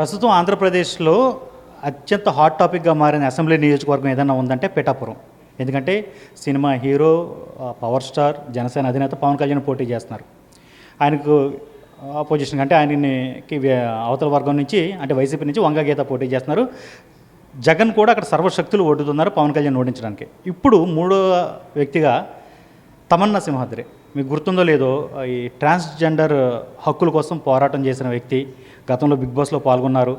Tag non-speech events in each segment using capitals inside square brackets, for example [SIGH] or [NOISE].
ప్రస్తుతం ఆంధ్రప్రదేశ్లో అత్యంత హాట్ టాపిక్గా మారిన అసెంబ్లీ నియోజకవర్గం ఏదైనా ఉందంటే పిఠాపురం. ఎందుకంటే cinema hero power star Janasena అధినేత పవన్ కళ్యాణ్ పోటీ చేస్తున్నారు. ఆయనకు ఆపోజిషన్ అంటే ఆయనకి అవతల వర్గం నుంచి అంటే వైసీపీ నుంచి వంగ గీత పోటీ చేస్తున్నారు. జగన్ కూడా అక్కడ సర్వశక్తులు ఓడుతున్నారు పవన్ కళ్యాణ్ ఓడించడానికి. ఇప్పుడు మూడో వ్యక్తిగా తమన్నా సింహాద్రి. మీకు గుర్తుందో లేదో ఈ ట్రాన్స్జెండర్ హక్కుల కోసం పోరాటం చేసిన వ్యక్తి గతంలో బిగ్ బాస్లో పాల్గొన్నారు.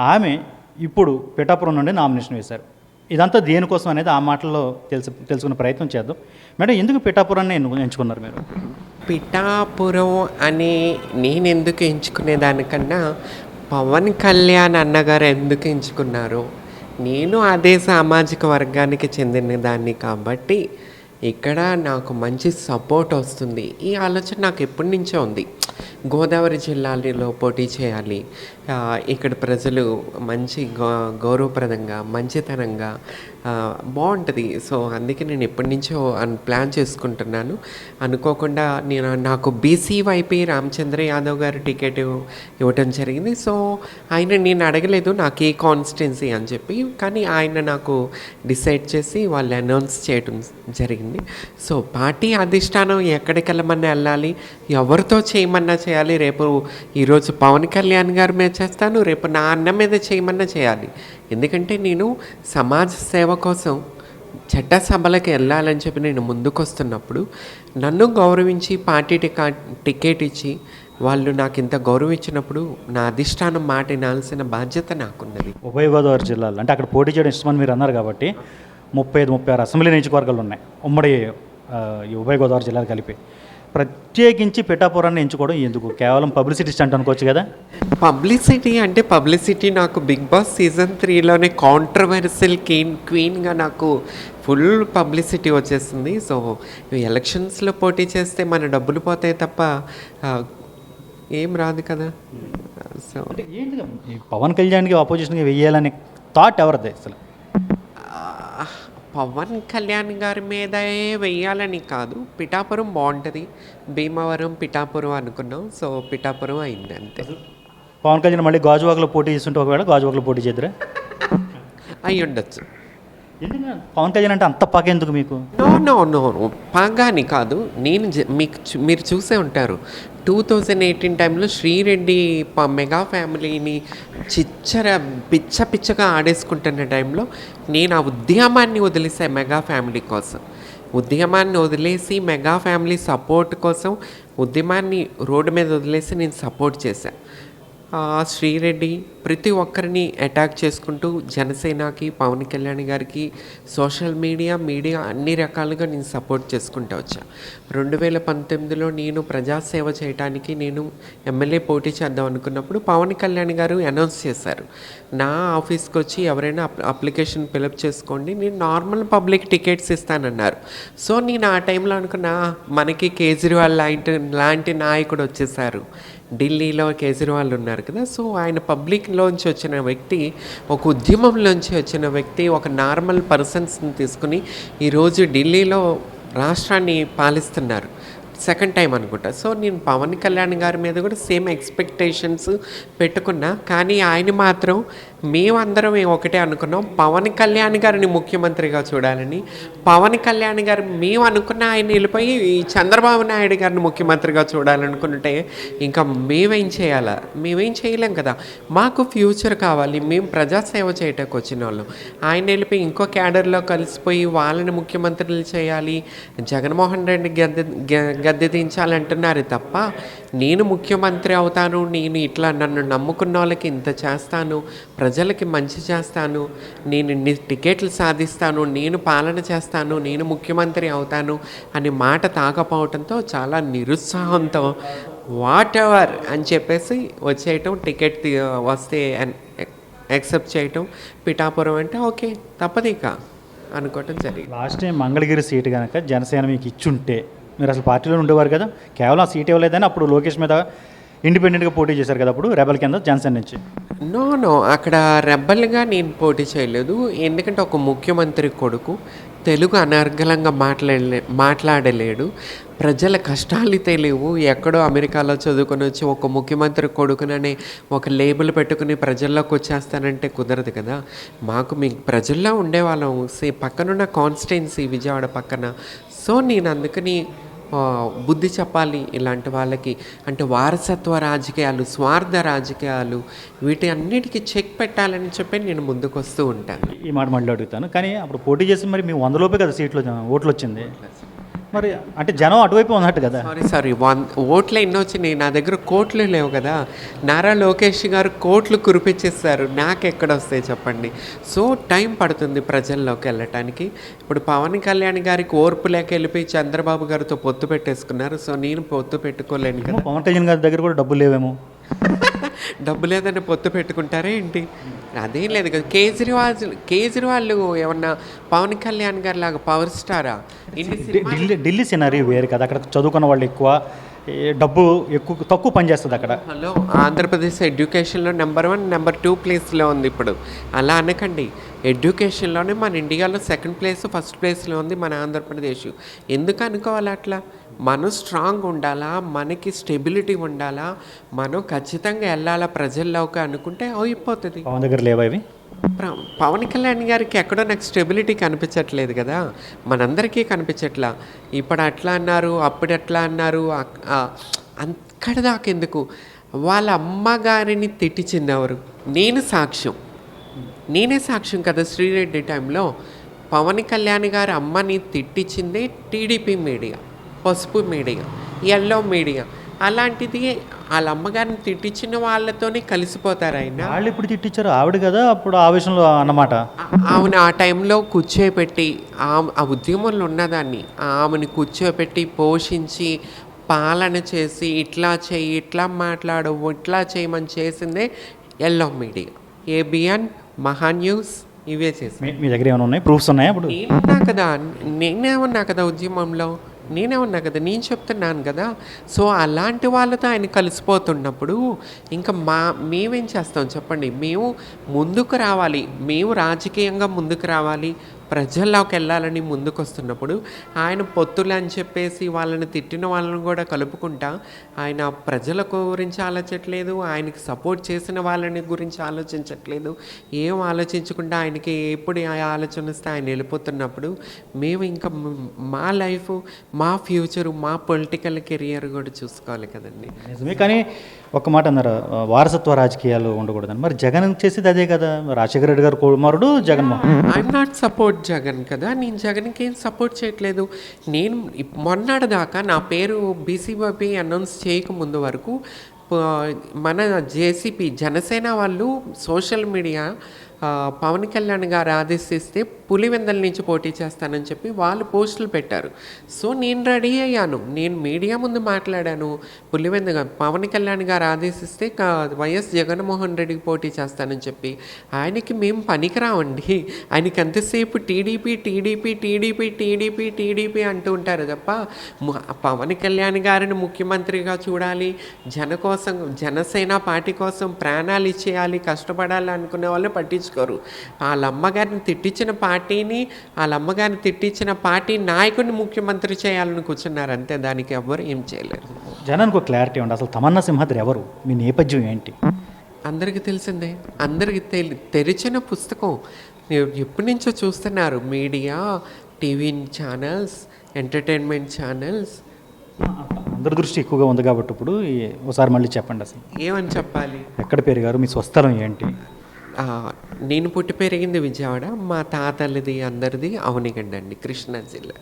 ఆమె ఇప్పుడు పిఠాపురం నుండి నామినేషన్ వేశారు. ఇదంతా దేనికోసం అనేది ఆ మాటల్లో తెలుసు తెలుసుకునే ప్రయత్నం చేద్దాం. మేడం ఎందుకు పిఠాపురాన్ని ఎంచుకున్నారు మీరు? పిఠాపురం అని నేను ఎందుకు ఎంచుకునే దానికన్నా పవన్ కళ్యాణ్ అన్నగారు ఎందుకు ఎంచుకున్నారు? నేను అదే సామాజిక వర్గానికి చెందిన దాన్ని కాబట్టి ఇక్కడ నాకు మంచి సపోర్ట్ వస్తుంది. ఈ ఆలోచన నాకు ఎప్పటి నుంచో ఉంది. గోదావరి జిల్లాలో పోటీ చేయాలి. ఇక్కడ ప్రజలు మంచి గౌ గౌరవప్రదంగా మంచితనంగా బాగుంటుంది. సో అందుకే నేను ఎప్పటి నుంచో ప్లాన్ చేసుకుంటున్నాను. అనుకోకుండా నేను నాకు బీసీ వైపీ రామచంద్ర యాదవ్ గారు టికెట్ ఇవ్వటం జరిగింది. సో ఆయన నేను అడగలేదు నాకు ఏ కాన్స్టిట్యున్సీ అని చెప్పి కానీ ఆయన నాకు డిసైడ్ చేసి వాళ్ళు అనౌన్స్ చేయడం జరిగింది. సో పార్టీ అధిష్టానం ఎక్కడికి వెళ్ళమన్నా వెళ్ళాలి ఎవరితో చేయమన్నా చేయాలి చేయాలి రేపు ఈరోజు పవన్ కళ్యాణ్ గారి మీద చేస్తాను రేపు నా అన్న మీద చేయమన్నా చేయాలి. ఎందుకంటే నేను సమాజ సేవ కోసం చట్టసభలకు వెళ్ళాలని చెప్పి నేను ముందుకొస్తున్నప్పుడు నన్ను గౌరవించి పార్టీ టికా టికెట్ ఇచ్చి వాళ్ళు నాకు ఇంత గౌరవం ఇచ్చినప్పుడు నా అధిష్టానం మాట వినాల్సిన బాధ్యత నాకున్నది. ఉభయ గోదావరి జిల్లాలో అంటే అక్కడ పోటీ చేయడం ఇష్టమని మీరు అన్నారు కాబట్టి ముప్పై ఐదు ముప్పై ఆరు అసెంబ్లీ నియోజకవర్గాలు ఉన్నాయి. ఉమ్మడి ఈ ఉభయ గోదావరి జిల్లాలు కలిపి. ప్రత్యేకించి పిఠాపురాన్ని ఎంచుకోవడం ఎందుకు? కేవలం పబ్లిసిటీ స్టంట్ అనుకోవచ్చు కదా? పబ్లిసిటీ అంటే పబ్లిసిటీ నాకు బిగ్ బాస్ సీజన్ త్రీలోనే కాంట్రవర్సల్ క్వీన్ క్వీన్గా నాకు ఫుల్ పబ్లిసిటీ వచ్చేస్తుంది సో ఎలక్షన్స్లో పోటీ చేస్తే మన డబ్బులు పోతాయి తప్ప ఏం రాదు కదా. సో పవన్ కళ్యాణ్కి ఆపోజిషన్గా వెయ్యాలనే థాట్ ఎవరిది అసలు? పవన్ కళ్యాణ్ గారి మీదే వెయ్యాలని కాదు. పిఠాపురం బాగుంటుంది. భీమవరం పిఠాపురం అనుకున్నాం. సో పిఠాపురం అయింది అంతే. పవన్ కళ్యాణ్ మళ్ళీ గాజువాకలో పోటీ చేస్తుంటే ఒకవేళ గాజువాకలో పోటీ చేద్దరా? అయి ఉండొచ్చు పవన్ కళ్యాణ్ అంటే అంత పగ ఎందుకు మీకు? నో నో నో పాగాని కాదు. నేను మీకు మీరు చూసే ఉంటారు. టూ థౌజండ్ ఎయిటీన్ టైంలో శ్రీరెడ్డి ప- మెగా ఫ్యామిలీని చిచ్చర పిచ్చ పిచ్చగా ఆడేసుకుంటున్న టైంలో నేను ఆ ఉద్యమాన్ని వదిలేసా మెగా ఫ్యామిలీ కోసం. ఉద్యమాన్ని వదిలేసి మెగా ఫ్యామిలీ సపోర్ట్ కోసం ఉద్యమాన్ని రోడ్డు మీద వదిలేసి నేను సపోర్ట్ చేశాను శ్రీరెడ్డి ప్రతి ఒక్కరిని అటాక్ చేసుకుంటూ జనసేనకి పవన్ కళ్యాణ్ గారికి సోషల్ మీడియా మీడియా అన్ని రకాలుగా నేను సపోర్ట్ చేసుకుంటూ వచ్చా. రెండు వేల పంతొమ్మిదిలో నేను ప్రజాసేవ చేయడానికి నేను ఎమ్మెల్యే పోటీ చేద్దాం అనుకున్నప్పుడు పవన్ కళ్యాణ్ గారు అనౌన్స్ చేశారు. నా ఆఫీస్కి వచ్చి ఎవరైనా అప్లికేషన్ ఫిలప్ చేసుకోండి నేను నార్మల్ పబ్లిక్ టికెట్స్ ఇస్తానన్నారు. సో నేను ఆ టైంలో అనుకున్నా మనకి కేజ్రీవాల్ లాంటి లాంటి నాయకుడు వచ్చేసారు. ఢిల్లీలో కేజ్రీవాల్ ఉన్నారు కదా. సో ఆయన పబ్లిక్లోంచి వచ్చిన వ్యక్తి ఒక ఉద్యమంలోంచి వచ్చిన వ్యక్తి ఒక నార్మల్ పర్సన్స్ని తీసుకుని ఈరోజు ఢిల్లీలో రాష్ట్రాన్ని పాలిస్తున్నారు. సెకండ్ టైం అనుకుంటా. సో నేను పవన్ కళ్యాణ్ గారి మీద కూడా సేమ్ ఎక్స్పెక్టేషన్స్ పెట్టుకున్నా. కానీ ఆయన మాత్రం మేమందరం ఒకటే అనుకున్నాం. పవన్ కళ్యాణ్ గారిని ముఖ్యమంత్రిగా చూడాలని. పవన్ కళ్యాణ్ గారు మేము అనుకున్న ఆయన వెళ్ళిపోయి ఈ చంద్రబాబు నాయుడు గారిని ముఖ్యమంత్రిగా చూడాలనుకుంటే ఇంకా మేమేం చేయాలా? మేమేం చేయలేం కదా. మాకు ఫ్యూచర్ కావాలి. మేము ప్రజాసేవ చేయటానికి వచ్చిన వాళ్ళం. ఆయన వెళ్ళిపోయి ఇంకో క్యాడర్లో కలిసిపోయి వాళ్ళని ముఖ్యమంత్రులు చేయాలి. జగన్మోహన్ రెడ్డి గద్దె గ- గద్దె దించాలంటున్నారు తప్ప నేను ముఖ్యమంత్రి అవుతాను. నేను ఇట్లా నన్ను నమ్ముకున్న వాళ్ళకి ఇంత చేస్తాను. ప్రజలకి మంచి చేస్తాను నేను ఇన్ని టికెట్లు సాధిస్తాను నేను పాలన చేస్తాను నేను ముఖ్యమంత్రి అవుతాను అనే మాట తాకపోవడంతో చాలా నిరుత్సాహంతో వాట్ ఎవర్ అని చెప్పేసి వచ్చేయటం టికెట్ వస్తే యాక్సెప్ట్ చేయటం పిఠాపురం అంటే ఓకే తప్పదు ఇక అనుకోవటం జరిగింది. లాస్ట్ టైం మంగళగిరి సీటు కనుక జనసేన మీకు ఇచ్చుంటే మీరు అసలు పార్టీలో ఉండేవారు కదా కేవలం ఆ సీట్ ఇవ్వలేదని అప్పుడు లోకేష్ మీద ఇండిపెండెంట్గా పోటీ చేశారు కదా అప్పుడు రెబల్ కింద జనసేన నుంచి. No no. అక్కడ రెబ్బల్గా నేను పోటీ చేయలేదు. ఎందుకంటే ఒక ముఖ్యమంత్రి కొడుకు తెలుగు అనర్గళంగా మాట్లాడలే మాట్లాడలేడు. ప్రజల కష్టాలు తెలియవు. ఎక్కడో అమెరికాలో చదువుకొని వచ్చి ఒక ముఖ్యమంత్రి కొడుకుననే ఒక లేబుల్ పెట్టుకుని ప్రజల్లోకి వచ్చేస్తానంటే కుదరదు కదా. మాకు మీ ప్రజల్లో ఉండేవాళ్ళం. సే పక్కనున్న కాన్స్టిట్యున్సీ విజయవాడ పక్కన. సో నేను అందుకని బుద్ధి చెప్పాలి ఇలాంటి వాళ్ళకి. అంటే వారసత్వ రాజకీయాలు స్వార్థ రాజకీయాలు వీటి అన్నిటికీ చెక్ పెట్టాలని చెప్పి నేను ముందుకు వస్తూ ఉంటాను. ఈ మాట మళ్ళీ అడుగుతాను. కానీ అప్పుడు పోటీ చేసి మరి మీ వందలోపే కదా సీట్లు ఓట్లు వచ్చింది. మరి అంటే జనం అటువైపు ఉన్నట్టు కదా. సారీ సారీ వన్ ఓట్లు ఎన్నో వచ్చినాయి నా దగ్గర కోట్లు లేవు కదా. నారా లోకేష్ గారు కోట్లు కురిపించేస్తారు నాకు ఎక్కడ వస్తాయి చెప్పండి. సో టైం పడుతుంది ప్రజల్లోకి వెళ్ళటానికి. ఇప్పుడు పవన్ కళ్యాణ్ గారికి ఓర్పు లేక వెళ్ళిపోయి చంద్రబాబు గారితో పొత్తు పెట్టేసుకున్నారు. సో నేను పొత్తు పెట్టుకోలేను కదా. పవన్ కళ్యాణ్ గారి దగ్గర కూడా డబ్బులు లేవేమో. డబ్బు లేదని పొత్తు పెట్టుకుంటారా ఏంటి? అదేం లేదు కదా. కేజ్రీవాల్ కేజ్రీవాల్ ఏమన్నా పవన్ కళ్యాణ్ గారి లాగా పవర్ స్టారా ఢిల్లీ ఢిల్లీ సినారీ వేరు కదా. అక్కడ చదువుకున్న వాళ్ళు ఎక్కువ డబ్బు ఎక్కువ తక్కువ పనిచేస్తుంది అక్కడ. హలో ఆంధ్రప్రదేశ్ ఎడ్యుకేషన్లో నెంబర్ వన్ నెంబర్ టూ ప్లేస్లో ఉంది ఇప్పుడు. అలా అనకండి. ఎడ్యుకేషన్లోనే మన ఇండియాలో సెకండ్ ప్లేస్ ఫస్ట్ ప్లేస్లో ఉంది మన ఆంధ్రప్రదేశ్. ఎందుకు అనుకోవాలి అట్లా? మనం స్ట్రాంగ్ ఉండాలా? మనకి స్టెబిలిటీ ఉండాలా? మనం ఖచ్చితంగా వెళ్ళాలా ప్రజల్లోకి అనుకుంటే అయిపోతుంది. పవన్ దగ్గర లేవా ఇవి? పవన్ కళ్యాణ్ గారికి ఎక్కడో నాకు స్టెబిలిటీ కనిపించట్లేదు కదా. మనందరికీ కనిపించట్లా. ఇప్పుడు అట్లా అన్నారు అప్పుడు ఎట్లా అన్నారు అక్కడ దాకెందుకు వాళ్ళ అమ్మగారిని తిట్టించింది నేను సాక్ష్యం. నేనే సాక్ష్యం కదా శ్రీరెడ్డి టైంలో. పవన్ కళ్యాణ్ గారి అమ్మని తిట్టించిందే టీడీపీ మీడియా. పసుపు మీడియా ఎల్లో మీడియా. అలాంటిది వాళ్ళ అమ్మగారిని తిట్టించిన వాళ్ళతోనే కలిసిపోతారు ఆయన. వాళ్ళు ఇప్పుడు తిట్టించారు? ఆవిడ కదా అప్పుడు ఆవేశంలో అన్నమాట. ఆమెను ఆ టైంలో కూర్చోపెట్టి ఆమె ఆ ఉద్యమంలో ఉన్నదాన్ని ఆమెను కూర్చోపెట్టి పోషించి పాలన చేసి ఇట్లా చేయి ఇట్లా మాట్లాడు ఇట్లా చేయమని చేసిందే yellow media. ABN Maha news ఇవే చేసి మీ దగ్గర ఏమైనా ఉన్నాయి? ప్రూఫ్స్ ఉన్నాయా ఇప్పుడు? నేనున్నా కదా నేనే ఉన్నా కదా ఉద్యమంలో? నేనే ఉన్నా కదా నేను చెప్తున్నాను కదా. సో అలాంటి వాళ్ళతో ఆయన కలిసిపోతున్నప్పుడు ఇంకా మా మేమేం చేస్తాం చెప్పండి? మేము ముందుకు రావాలి. మేము రాజకీయంగా ముందుకు రావాలి. ప్రజల్లోకి వెళ్ళాలని ముందుకొస్తున్నప్పుడు ఆయన పొత్తులు అని చెప్పేసి వాళ్ళని తిట్టిన వాళ్ళని కూడా కలుపుకుంటా ఆయన ప్రజల గురించి ఆలోచించట్లేదు ఆయనకి సపోర్ట్ చేసిన వాళ్ళని గురించి ఆలోచించట్లేదు. ఏం ఆలోచించకుండా ఆయనకి ఎప్పుడు ఆ ఆలోచన వస్తే ఆయన వెళ్ళిపోతున్నప్పుడు మేము ఇంకా మా లైఫ్ మా ఫ్యూచర్ మా పొలిటికల్ కెరియర్ కూడా చూసుకోవాలి కదండి. నిజమే కానీ ఒక మాట అన్నారు వారసత్వ రాజకీయాలు ఉండకూడదని. మరి జగన్ చేసేది అదే కదా రాజశేఖర రెడ్డి గారు కుమారుడు Jaganmohan I'm not support Jagan కదా నేను జగన్కి ఏం సపోర్ట్ చేయట్లేదు. నేను ఇప్- మొన్నటిదాకా నా పేరు బీసీబీ అనౌన్స్ చేయకముందు వరకు మన జేసీపీ జనసేన వాళ్ళు సోషల్ మీడియా పవన్ కళ్యాణ్ గారు ఆదేశిస్తే పులివెందల నుంచి పోటీ చేస్తానని చెప్పి వాళ్ళు పోస్టులు పెట్టారు. సో నేను రెడీ అయ్యాను. నేను మీడియా ముందు మాట్లాడాను. పులివెంద పవన్ కళ్యాణ్ గారు ఆదేశిస్తే వైఎస్ జగన్మోహన్ రెడ్డికి పోటీ చేస్తానని చెప్పి ఆయనకి మేము పనికిరామండి ఆయనకి ఎంతసేపు TDP TDP TDP TDP TDP అంటూ ఉంటారు తప్ప ము- పవన్ కళ్యాణ్ గారిని ముఖ్యమంత్రిగా చూడాలి జన కోసం జనసేన పార్టీ కోసం ప్రాణాలు ఇచ్చేయాలి కష్టపడాలి అనుకునే వాళ్ళు పట్టించుకోరు వాళ్ళ అమ్మగారిని తిట్టించిన పార్టీని వాళ్ళ అమ్మగారిని తిట్టించిన పార్టీ నాయకుడిని ముఖ్యమంత్రి చేయాలని కూర్చున్నారు. అంతే దానికి ఎవ్వరు ఏం చేయలేరు. జనానికి ఒక క్లారిటీ ఉంది అసలు తమన్నా సింహాద్రి ఎవరు? మీ నేపథ్యం ఏంటి? అందరికీ తెలిసిందే. అందరికీ తెలి తెరిచిన పుస్తకం. మీరు ఎప్పటి నుంచో చూస్తున్నారు. Media TV channels entertainment channels. అందరి దృష్టి ఎక్కువగా ఉంది కాబట్టి ఇప్పుడు ఒకసారి మళ్ళీ చెప్పండి అసలు. ఏమని చెప్పాలి? ఎక్కడ పెరిగారు మీ స్వస్థలం ఏంటి? నేను పుట్టి పెరిగింది విజయవాడ మా తాతలది అందరిది అవనిగడ్డ అండి కృష్ణా జిల్లా.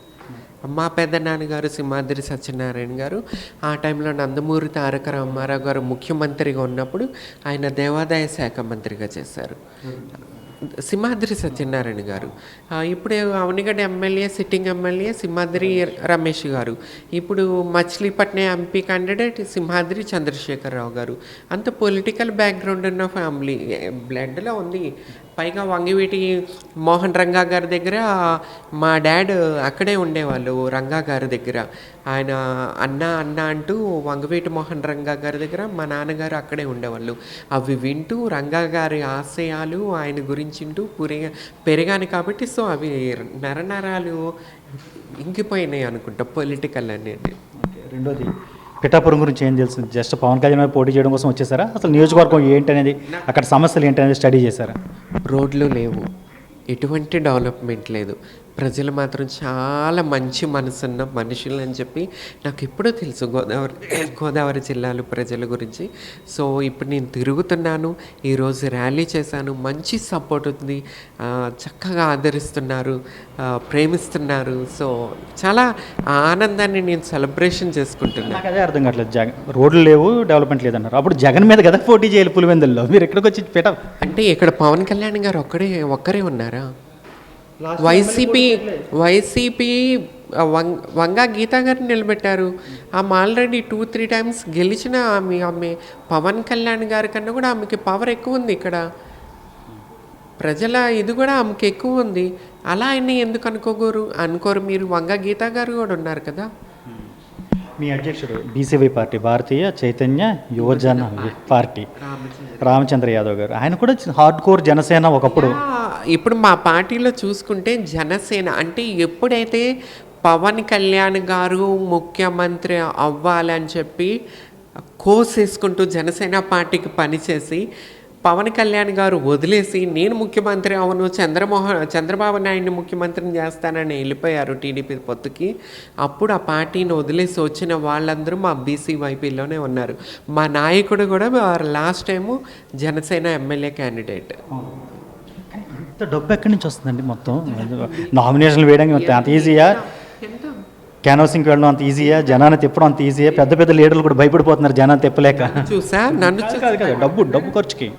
మా పెద్దనాన్నగారు సింహాద్రి సత్యనారాయణ గారు ఆ టైంలో నందమూరి తారక రామారావు గారు ముఖ్యమంత్రిగా ఉన్నప్పుడు ఆయన దేవాదాయ శాఖ మంత్రిగా చేశారు. సింహాద్రి సత్యనారాయణ గారు. ఇప్పుడు Avanigadda MLA sitting MLA Simhadri Ramesh garu. ఇప్పుడు మచిలీపట్నం ఎంపీ క్యాండిడేట్ సింహాద్రి చంద్రశేఖరరావు గారు. అంత పొలిటికల్ బ్యాక్గ్రౌండ్ ఉన్న ఫ్యామిలీ బ్లడ్లో ఉంది. పైగా వంగివీటి మోహన్ రంగా గారి దగ్గర మా డాడ్ అక్కడే ఉండేవాళ్ళు రంగా గారి దగ్గర. ఆయన అన్న అన్న అంటూ వంగవీటి మోహన్ రంగా గారి దగ్గర మా నాన్నగారు అక్కడే ఉండేవాళ్ళు. అవి వింటూ రంగా గారి ఆశయాలు ఆయన గురించింటూ పెరిగా పెరిగాను కాబట్టి సో అవి నరనరాలు ఇంకిపోయినాయి అనుకుంటా పొలిటికల్ అనేది రెండోది పిఠాపురం గురించి ఏం తెలుసు? జస్ట్ పవన్ కళ్యాణ్ పోటీ చేయడం కోసం వచ్చేసారా? అసలు నియోజకవర్గం ఏంటనేది అక్కడ సమస్యలు ఏంటనేది స్టడీ చేశారా? రోడ్లు లేవు. ఎటువంటి డెవలప్మెంట్ లేదు. ప్రజలు మాత్రం చాలా మంచి మనసున్న మనుషులు అని చెప్పి నాకు ఎప్పుడూ తెలుసు గోదావరి గోదావరి జిల్లాలో ప్రజల గురించి. సో ఇప్పుడు నేను తిరుగుతున్నాను ఈరోజు ర్యాలీ చేశాను మంచి సపోర్ట్ ఉంది చక్కగా ఆదరిస్తున్నారు ప్రేమిస్తున్నారు. సో చాలా ఆనందాన్ని నేను సెలబ్రేషన్ చేసుకుంటున్నాను. అదే అర్థం కావట్లేదు జగన్ రోడ్లు లేవు డెవలప్మెంట్ లేదన్నారు. అప్పుడు జగన్ మీద కదా పోటీ చేయాలి పులివెందుల్లో? మీరు ఎక్కడికి వచ్చి పిట అంటే ఇక్కడ పవన్ కళ్యాణ్ గారు ఒక్కడే ఒక్కరే ఉన్నారా? వైసీపీ వైసీపీ వంగా గీతా గారిని నిలబెట్టారు. ఆమె ఆల్రెడీ టూ త్రీ టైమ్స్ గెలిచిన ఆమె ఆమె పవన్ కళ్యాణ్ గారి కన్నా కూడా ఆమెకి పవర్ ఎక్కువ ఉంది ఇక్కడ. ప్రజల ఇది కూడా ఆమెకి ఎక్కువ ఉంది. అలా అయినా ఎందుకు అనుకోగోరు? అనుకోరు మీరు? వంగా గీతా గారు కూడా ఉన్నారు కదా. మీ అధ్యక్షుడు బీసీవై పార్టీ భారతీయ చైతన్య యువజన పార్టీ. రామచంద్ర. యాదవ్ గారు. ఆయన కూడా హార్డ్ కోర్ జనసేన ఒకప్పుడు. ఇప్పుడు మా పార్టీలో చూసుకుంటే జనసేన అంటే ఎప్పుడైతే పవన్ కళ్యాణ్ గారు ముఖ్యమంత్రి అవ్వాలని చెప్పి కోసేసుకుంటూ జనసేన పార్టీకి పనిచేసి పవన్ కళ్యాణ్ గారు వదిలేసి నేను ముఖ్యమంత్రి అవును చంద్రమోహన్ చంద్రబాబు నాయుడిని ముఖ్యమంత్రిని చేస్తానని వెళ్ళిపోయారు టీడీపీ పొత్తుకి. అప్పుడు ఆ పార్టీని వదిలేసి వచ్చిన వాళ్ళందరూ మా బీసీ వైపీలోనే ఉన్నారు. మా నాయకుడు కూడా last time Janasena MLA candidate. ఇంత డబ్బు ఎక్కడి నుంచి వస్తుందండి మొత్తం? నామినేషన్లు వేయడానికి అంత ఈజీయా? క్యాన్వాసింగ్కి వెళ్ళడం అంత ఈజీయా జనాన్ని తిప్పడం అంత ఈజీయా పెద్ద పెద్ద లీడర్లు కూడా భయపడిపోతున్నారు జనాన్ని తిప్పలేక. చూసా? నన్ను చూ- కాదు కాదు. డబ్బు డబ్బు ఖర్చుకి.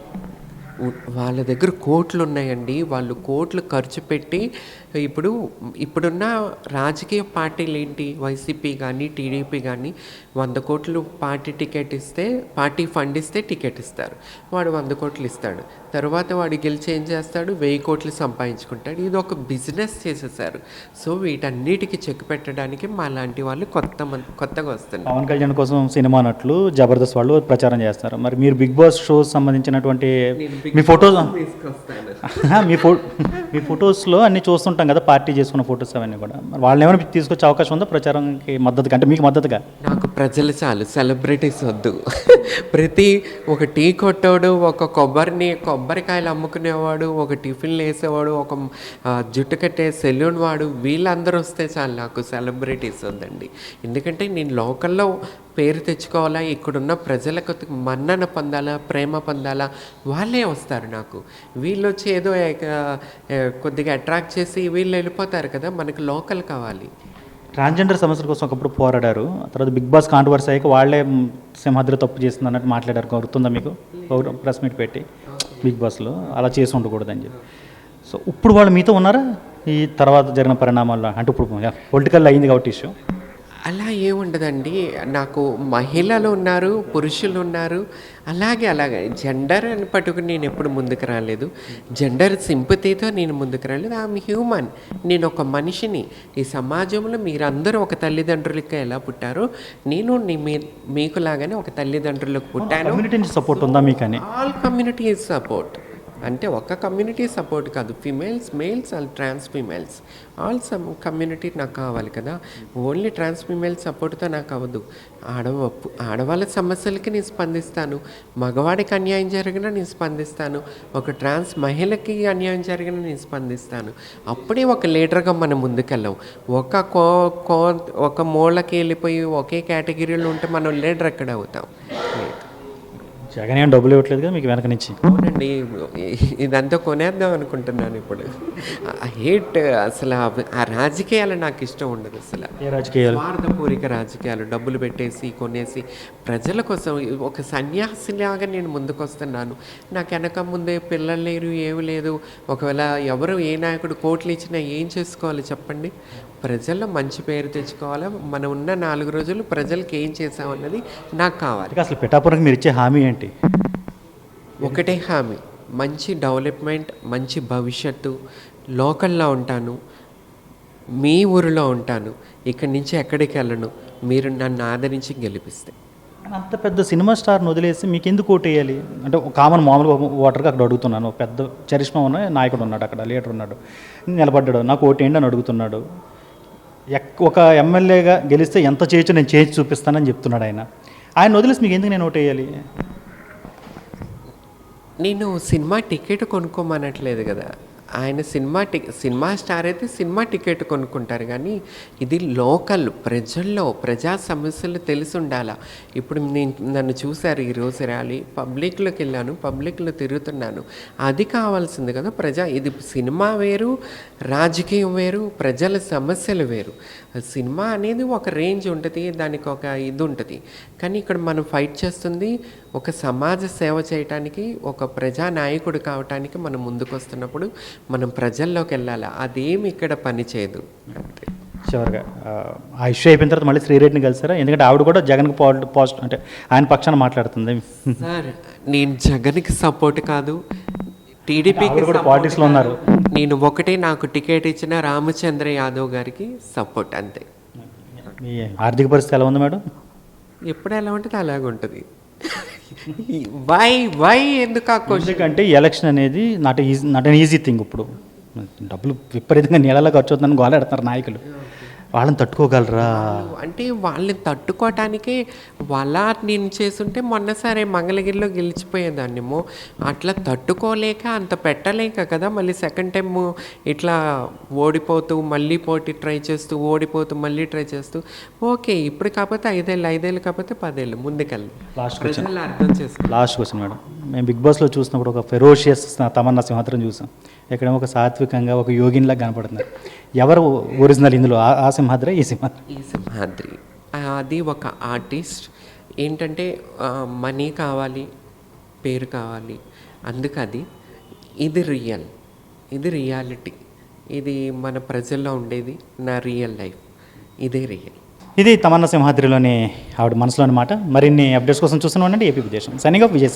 ఉ- వాళ్ళ దగ్గర కోట్లు ఉన్నాయండి. వాళ్ళు కోట్లు ఖర్చు పెట్టి ఇప్పుడు ఇప్పుడున్న రాజకీయ పార్టీలు ఏంటి వైసీపీ కానీ టీడీపీ కానీ వంద కోట్లు పార్టీ టికెట్ ఇస్తే పార్టీ ఫండ్ ఇస్తే టికెట్ ఇస్తారు. వాడు వంద కోట్లు ఇస్తాడు. తర్వాత వాడు గెలిచి ఏం చేస్తాడు? వెయ్యి కోట్లు సంపాదించుకుంటాడు. ఇది ఒక బిజినెస్ చేసేసారు. సో వీటన్నిటికీ చెక్ పెట్టడానికి మా లాంటి వాళ్ళు కొత్త కొత్తగా వస్తున్నారు. పవన్ కళ్యాణ్ కోసం సినిమా నటులు జబర్దస్త్ వాళ్ళు ప్రచారం చేస్తారు మరి మీరు బిగ్ బాస్ షోస్ సంబంధించినటువంటి మీ ఫోటోస్ [LAUGHS] మీ ఫో మీ ఫొటోస్లో అన్ని చూస్తుంటాం కదా పార్టీ చేసుకున్న ఫొటోస్ అవన్నీ కూడా. మరి వాళ్ళని ఏమైనా తీసుకొచ్చే అవకాశం ఉందా ప్రచారంకి మద్దతుగా? అంటే మీకు మద్దతుగా? నాకు ప్రజలు చాలు సెలబ్రిటీస్ వద్దు. ప్రతి ఒక టీ కొట్టోడు ఒక కొబ్బరిని కొబ్బరికాయలు అమ్ముకునేవాడు ఒక టిఫిన్లు వేసేవాడు ఒక జుట్టు కట్టే సెలూన్ వాడు వీళ్ళందరూ వస్తే చాలు నాకు సెలబ్రిటీస్ వద్దండి. ఎందుకంటే నేను లోకల్లో పేరు తెచ్చుకోవాలా ఇక్కడున్న ప్రజలకు మన్నన పొందాలా ప్రేమ పొందాలా వాళ్ళే వస్తారు నాకు. వీళ్ళు వచ్చి ఏదో కొద్దిగా అట్రాక్ట్ చేసి వీళ్ళు వెళ్ళిపోతారు కదా మనకు లోకల్ కావాలి. ట్రాన్స్జెండర్ సమస్యల కోసం ఒకప్పుడు పోరాడారు. తర్వాత బిగ్ బాస్ కాంట్రవర్సీ అయ్యాక వాళ్ళే మ్, సింహాద్రి తప్పు చేసింది అన్నట్టు మాట్లాడారు. గుర్తుందా మీకు? ప్రెస్ మీట్ పెట్టి బిగ్ బాస్లో అలా చేసి ఉండకూడదని చెప్పి. సో ఇప్పుడు వాళ్ళు మీతో ఉన్నారా? ఈ తర్వాత జరిగిన పరిణామాల్లో? అంటే ఇప్పుడు పొలిటికల్ అయింది కాబట్టి ఇష్యూ. అలా ఏముండదండి. నాకు మహిళలు ఉన్నారు పురుషులు ఉన్నారు. అలాగే అలాగే. జెండర్ అని పట్టుకుని నేను ఎప్పుడు ముందుకు రాలేదు. జెండర్ సింపతితో నేను ముందుకు రాలేదు. I'm human. నేను ఒక మనిషిని. ఈ సమాజంలో మీరందరూ ఒక తల్లిదండ్రులకి ఎలా పుట్టారో నేను నీ మీ మీకులాగానే ఒక తల్లిదండ్రులకు పుట్టాను. సపోర్ట్ ఉందా మీకు ఆల్ కమ్యూనిటీ సపోర్ట్ అంటే ఒక కమ్యూనిటీ సపోర్ట్ కాదు. Females males and trans females all some community నాకు కావాలి కదా. ఓన్లీ ట్రాన్స్ ఫిమేల్ సపోర్ట్తో నాకు అవ్వదు. ఆడవ ఆడవాళ్ళ సమస్యలకి నేను స్పందిస్తాను. మగవాడికి అన్యాయం జరిగినా నేను స్పందిస్తాను. ఒక ట్రాన్స్ మహిళకి అన్యాయం జరిగినా నేను స్పందిస్తాను. అప్పుడే ఒక లీడర్గా మనం ముందుకెళ్ళాం. ఒక కో కో ఒక మూలకి వెళ్ళిపోయి ఒకే కేటగిరీలో ఉంటే మనం లీడర్ ఎక్కడ అవుతాం? జగన్ ఏం డబ్బులు ఇవ్వట్లేదు కదా మీకు వెనక నుంచి. అవునండి. ఇదంతా కొనేద్దాం అనుకుంటున్నాను ఇప్పుడు. హేట్ అసలు ఆ- రాజకీయాలు నాకు ఇష్టం ఉండదు అసలు. ఏ రాజకీయాలు? స్వార్థపూరిక రాజకీయాలు. డబ్బులు పెట్టేసి కొనేసి ప్రజల కోసం ఒక సన్యాసిలాగా నేను ముందుకు వస్తున్నాను నాకు వెనక ముందే పిల్లలు లేరు ఏమి లేదు. ఒకవేళ ఎవరు ఏ నాయకుడు కోట్లు ఇచ్చినా ఏం చేసుకోవాలి చెప్పండి? ప్రజల్లో మంచి పేరు తెచ్చుకోవాలా? మనం ఉన్న నాలుగు రోజులు ప్రజలకు ఏం చేసామన్నది నాకు కావాలి. అసలు పిఠాపురంకి మీరు ఇచ్చే హామీ ఏంటి? ఒకటే హామీ. మంచి డెవలప్మెంట్ మంచి భవిష్యత్తు లోకల్లో ఉంటాను మీ ఊరిలో ఉంటాను ఇక్కడి నుంచి ఎక్కడికి వెళ్ళను మీరు నన్ను ఆదరించి గెలిపిస్తే. అంత పెద్ద సినిమా స్టార్ని వదిలేసి మీకు ఎందుకు ఓటు వేయాలి? అంటే ఒక కామన్ మామూలుగా ఓటర్గా అక్కడ అడుగుతున్నాను. పెద్ద చరిష్మా ఉన్న నాయకుడు ఉన్నాడు అక్కడ లీడర్ ఉన్నాడు. నిలబడ్డాడు. నాకు ఓటు ఏంటి అని అడుగుతున్నాడు. ఒక ఎమ్మెల్యేగా గెలిస్తే ఎంత చేయొచ్చు నేను చేసి చూపిస్తానని చెప్తున్నాడు ఆయన. ఆయన వదిలేసి మీకు ఎందుకు నేను ఓటు వేయాలి? నేను సినిమా టికెట్ కొనుక్కోమనట్లేదు కదా. ఆయన సినిమా టి సినిమా స్టార్ అయితే సినిమా టికెట్ కొనుక్కుంటారు. కానీ ఇది లోకల్ ప్రజల్లో ప్రజా సమస్యలు తెలిసి ఉండాలా? ఇప్పుడు నేను నన్ను చూశారు ఈరోజు ర్యాలీ పబ్లిక్లోకి వెళ్ళాను పబ్లిక్లో తిరుగుతున్నాను. అది కావాల్సింది కదా ప్రజా ఇది సినిమా వేరు రాజకీయం వేరు ప్రజల సమస్యలు వేరు. సినిమా అనేది ఒక రేంజ్ ఉంటుంది దానికి ఒక ఇది ఉంటుంది. కానీ ఇక్కడ మనం ఫైట్ చేస్తుంది ఒక సమాజ సేవ చేయటానికి ఒక ప్రజా నాయకుడు కావటానికి మనం ముందుకు వస్తున్నప్పుడు మనం ప్రజల్లోకి వెళ్ళాలి? అదేమి ఇక్కడ పని చేయదు. అంతే. చివరిగా ఆ, ఇష్యూ అయిపోయిన తర్వాత మళ్ళీ శ్రీరెడ్డిని కలిసారా? ఎందుకంటే ఆవిడ కూడా జగన్కి పాజిటివ్ అంటే ఆయన పక్షాన మాట్లాడుతుంది. సార్ నేను జగన్కి సపోర్ట్ కాదు. టీడీపీకి కూడా politics లో ఉన్నారు. నేను ఒకటే నాకు టికెట్ ఇచ్చిన రామచంద్ర యాదవ్ గారికి సపోర్ట్ అంతే. మీ ఆర్థిక పరిస్థితి ఎలా ఉంది మేడం? ఎప్పుడు ఎలా ఉంటుంది అలాగే ఉంటుంది వై వై ఎందుకు ఆ క్వశ్చన్ ఎందుకంటే ఎలక్షన్ అనేది not easy not an easy thing ఇప్పుడు. డబ్బులు విపరీతంగా నీళ్ళలో ఖర్చు అవుతుందని గోలాడుతున్నారు నాయకులు. వాళ్ళని తట్టుకోగలరా? అంటే వాళ్ళని తట్టుకోవటానికే వాళ్ళ నేను చేసుంటే మొన్న సరే మంగళగిరిలో గెలిచిపోయేదాన్నేమో అట్లా తట్టుకోలేక అంత పెట్టలేక కదా మళ్ళీ సెకండ్ టైం ఇట్లా ఓడిపోతూ మళ్ళీ పోటీ ట్రై చేస్తూ ఓడిపోతూ మళ్ళీ ట్రై చేస్తూ. ఓకే ఇప్పుడు కాకపోతే ఐదేళ్ళు ఐదేళ్ళు కాకపోతే పదేళ్ళు ముందుకెళ్ళి. లాస్ట్ క్వశ్చన్ అర్థం చేసుకో లాస్ట్ క్వశ్చన్ మేడం మేము బిగ్ బాస్లో చూసినప్పుడు ఒక ఫెరోషియస్ తమన్నా సింహాద్రం చూసాం. ఇక్కడేమో ఒక సాత్వికంగా ఒక యోగిన్లా కనపడుతున్నారు. ఎవరు ఒరిజినల్ ఇందులో? ఆ సింహాద్రే ఈ సింహాద్రి ఈ సింహాద్రి. అది ఒక ఆర్టిస్ట్. ఏంటంటే మనీ కావాలి పేరు కావాలి అందుకది. ఇది రియల్. ఇది రియాలిటీ. ఇది మన ప్రజల్లో ఉండేది నా రియల్ లైఫ్. ఇదే రియల్. ఇది తమన్నా సింహాద్రిలోని ఆవిడ మనసులోని మాట. మరిన్ని అప్డేట్స్ కోసం చూస్తూనే ఉండండి ఏపీ విదేశం. సనిగా విజయ్